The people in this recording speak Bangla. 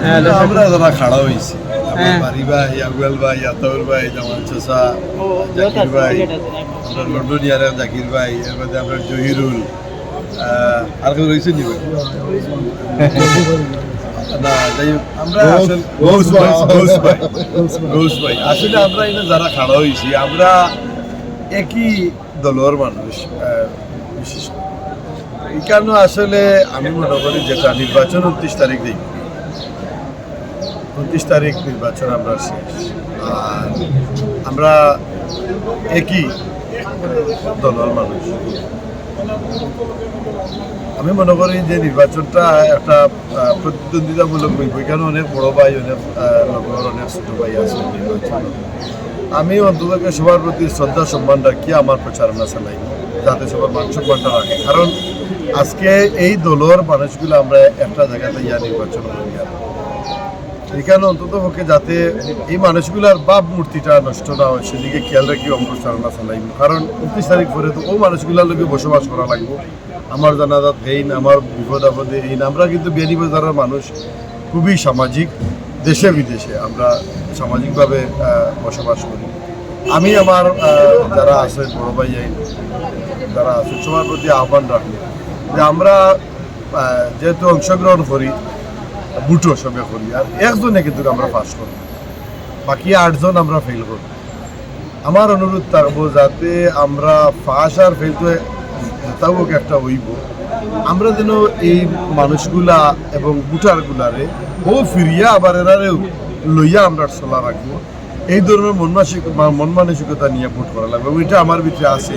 হ্যাঁ, আমরা যারা খাড়া হয়েছি হ্যাঁ। বাড়ি ভাই আগুয়াল ভাই আতাউর ভাই জামান চাষা জাকির ভাই আমরা লন্ডনিয়ার জাকির ভাই এর মধ্যে আমরা জহিরুল আর কেউ রয়েছে নি না যাই হোক, আমরা আসলে গৌস ভাই। গৌস ভাই গৌস ভাই আসলে আমরা যারা খাড়া হয়েছি আমরা একই দলের মানুষ বিশেষ এই কারণে আসলে আমি মনে করি যেটা নির্বাচন উনত্রিশ তারিখ দিই উনত্রিশ তারিখ নির্বাচন আমরা শেষ। আর আমরা একই দলের মানুষ। আমি মনে করি যে নির্বাচনটা একটা প্রতিদ্বন্দ্বিতামূলক হইব এখানে অনেক বড় ভাই অনেক আহ, অনেক ছোট ভাই আছে নির্বাচন। আমি অন্তত সবার প্রতি শ্রদ্ধা সম্মান রাখি আমার প্রচারণা চালাই। যাতে সবার মান সম্মানটা রাখে। কারণ আজকে এই দলের মানুষগুলো আমরা একটা জায়গাতে ইয়া নির্বাচন করি এখানে অন্তত পক্ষে যাতে এই মানুষগুলার বাপ মূর্তিটা নষ্ট না হয়, সেদিকে খেয়াল রাখি অপপ্রচারণা চালাইব। কারণ উনত্রিশ তারিখ পরে তো ও মানুষগুলার লোকে বসবাস করা লাগবে। আমার জানাজাত হেইন আমার বিপদ আপদে হেইন আমরা কিন্তু বিয়ানীবাজারের মানুষ, খুবই সামাজিক, দেশে বিদেশে আমরা সামাজিকভাবে বসবাস করি। আমি আমার যারা আছে, বড় ভাই যারা আছে, সবার প্রতি আহ্বান রাখব যে আমরা যেহেতু অংশগ্রহণ করি বুটো সবে করি। আর একজনে কিন্তু আমরা পাস করি। বাকি আটজন আমরা ফেল করি। আমার অনুরোধ থাকব যাতে আমরা ফাঁস আর ফেল তো তাও একটা হইব। আমরা যেন এই মানুষগুলা এবং বুটারগুলারে ও ফিরিয়া আবার এরারেও লইয়া আমরা চলা রাখব। এই ধরনের মন মানসিক মন মানসিকতা নিয়ে ভোট করা লাগবে ওইটা আমার ভিতরে আছে।